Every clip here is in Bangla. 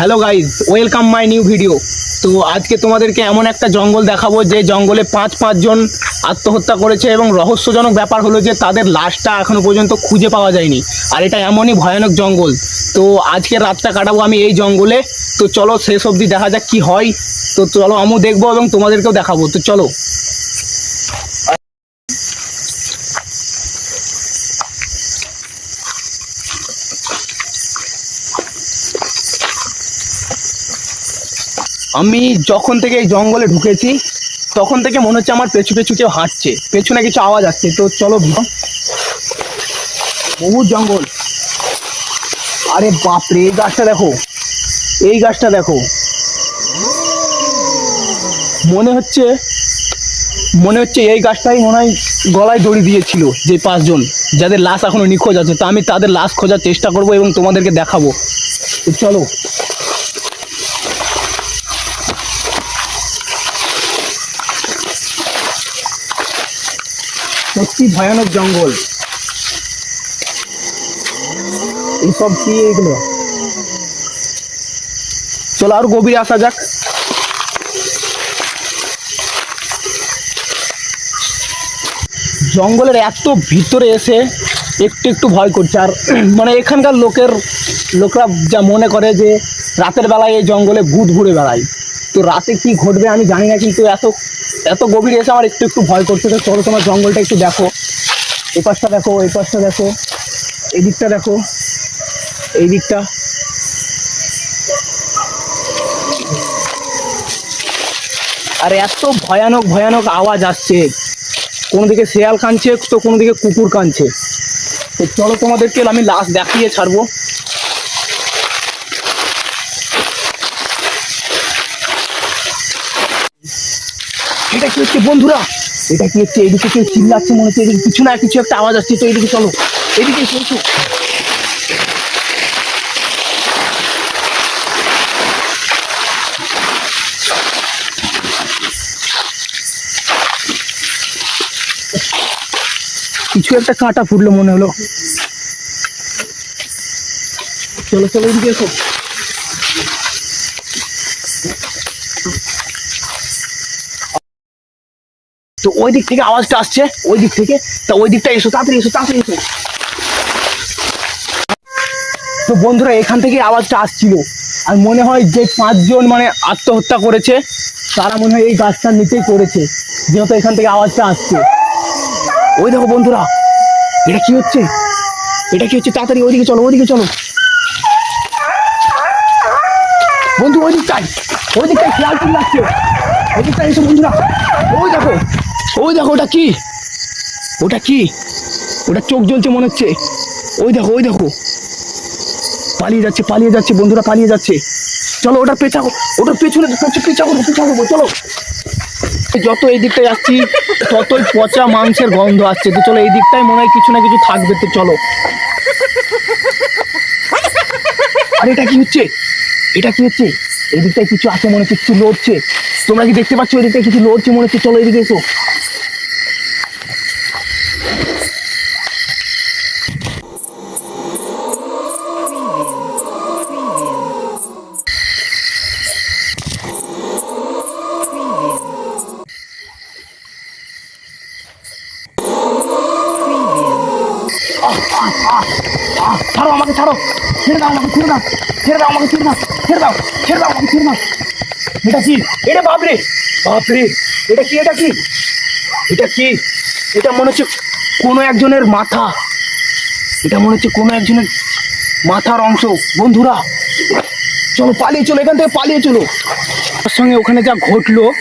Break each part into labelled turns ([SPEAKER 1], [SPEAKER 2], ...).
[SPEAKER 1] Hello guys welcome my new video তো আজকে তোমাদেরকে এমন একটা জঙ্গল দেখাবো যে জঙ্গলে পাঁচ পাঁচজন আত্মহত্যা করেছে এবং রহস্যজনক ব্যাপার হলো যে তাদের লাশটা এখনও পর্যন্ত খুঁজে পাওয়া যায়নি। আর এটা এমনই ভয়ানক জঙ্গল। তো আজকে রাতটা কাটাবো আমি এই জঙ্গলে। তো চলো শেষ অবধি দেখা যাক কি হয়। তো চলো আমিও দেখব এবং তোমাদেরকেও দেখাবো। তো চলো। আমি যখন থেকে এই জঙ্গলে ঢুকেছি, তখন থেকে মনে হচ্ছে আমার পেছু পেছু কেউ হাঁটছে। পেছনে কিছু আওয়াজ আসছে। তো চলো। বহু জঙ্গল। আরে বাপরে, এই গাছটা দেখো। এই গাছটা দেখো। মনে হচ্ছে মনে হচ্ছে এই গাছটাই মনে হয় গলায় দড়ি দিয়েছিল যে পাঁচজন, যাদের লাশ এখনও নিখোঁজ আছে। তা আমি তাদের লাশ খোঁজার চেষ্টা করব এবং তোমাদেরকে দেখাবো। চলো। সত্যি ভয়ানক জঙ্গল। এইসব কি এগুলো? চলো আর গভীরে আসা যাক। জঙ্গলের এত ভিতরে এসে একটু একটু ভয় করছে। আর মানে এখানকার লোকের, লোকরা যা মনে করে যে রাতের বেলায় এই জঙ্গলে ভূত ঘুরে বেড়ায়। তো রাতে কি ঘটবে আমি জানি না, কিন্তু এত এত গভীরে এসে আমার একটু একটু ভয় করছে। তো চলো তোমার জঙ্গলটা একটু দেখো। এই পাশটা দেখো এই পাশটা দেখো এই দিকটা দেখো এই দিকটা আর এত ভয়ানক ভয়ানক আওয়াজ আসছে। কোনো দিকে শেয়াল কাঁদছে, তো কোনো দিকে কুকুর কাঁদছে। তো চলো তোমাদেরকে আমি লাস্ট দেখিয়ে ছাড়বো। এটা কি হচ্ছে বন্ধুরা? এটা কি হচ্ছে? এদিকে কেউ চিল্লাচ্ছে মনে হচ্ছে, এদিকে কিছু না, কিছু একটা আওয়াজ আসছে, তো এদিকে চলো। এদিকে এসো কিছু একটা কাঁটা ফুটলো মনে হলো। চলো চলো, এদিকে এসো। তো ওই দিক থেকে আওয়াজটা আসছে, ওই দিক থেকে। তা ওই দিকটা এসো, তাড়াতাড়ি এসো তাড়াতাড়ি এসো। তো বন্ধুরা, এখান থেকে আওয়াজটা আসছিল। আর মনে হয় যে পাঁচজন মানে আত্মহত্যা করেছে, তারা মনে হয় এই গাছটার নিচেই করেছে যেহেতু এখান থেকে আওয়াজটা আসছে। ওই দেখো বন্ধুরা, এটা কি হচ্ছে? এটা কি হচ্ছে? তাড়াতাড়ি ওইদিকে চলো ওইদিকে চলো। বন্ধু, ওই দিকটাই ওই দিকটাই খেয়াল রাখছে। ওই দিকটাই এসো বন্ধুরা। ওই দেখো ওই দেখো, ওটা কি? ওটা কি? ওটা চোখ জ্বলছে মনে হচ্ছে। ওই দেখো ওই দেখো। পালিয়ে যাচ্ছে পালিয়ে যাচ্ছে, বন্ধুরা, পালিয়ে যাচ্ছে। চলো, ওটার পেছা ওটার পেছনে পিছা করব পিছা করব, চলো। যত এই দিকটায় যাচ্ছি ততই পচা মাংসের গন্ধ আসছে। তো চলো, এই দিকটাই মনে হয় কিছু না কিছু থাকবে, তো চলো। আর, এটা কি হচ্ছে? এটা কি হচ্ছে? এই দিকটায় কিছু আছে মনে হচ্ছে, কিছু লড়ছে। তোমরা কি দেখতে পাচ্ছ? এই দিকটায় কিছু লড়ছে মনে হচ্ছে। চলো, এদিকে এসো। ছাড়ো আমাকে, ছাড়ো। ছেড়ে দাও আমাকে, ছেড়ে দাও। ছেড়ে দাও আমাকে, ছেড়ে দাও। ছেড়ে দাও ছেড়ে দাও আমাকে, ছেড়ে দাও। এটা কি? এটা বাপরে। বাপরে, এটা কি? এটা কি? এটা কি? এটা মনে হচ্ছে কোনো একজনের মাথা। এটা মনে হচ্ছে কোনো একজনের মাথার অংশ। বন্ধুরা, চলো, পালিয়ে চলো, এখান থেকে পালিয়ে চলো। তার সঙ্গে ওখানে যা ঘটলো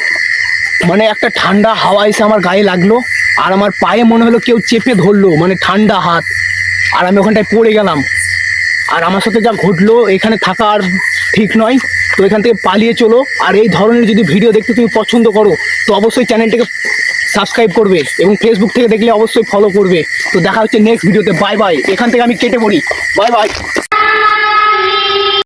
[SPEAKER 1] মানে একটা ঠান্ডা হাওয়া এসে আমার গায়ে লাগল। আর আমার পায়ে মনে হলো কেউ চেপে ধরলো মানে ঠান্ডা হাত। আর আমি ওখানটায় পড়ে গেলাম। আর আমার সাথে যা ঘটলো, এখানে থাকা আর ঠিক নয়। তো এখান থেকে পালিয়ে চলো। আর এই ধরনের যদি ভিডিও দেখতে তুমি পছন্দ করো, তো অবশ্যই চ্যানেলটাকে সাবস্ক্রাইব করবে এবং ফেসবুক থেকে দেখলে অবশ্যই ফলো করবে। তো দেখা হচ্ছে নেক্সট ভিডিওতে বাই বাই এখান থেকে আমি কেটে পড়ি। Bye bye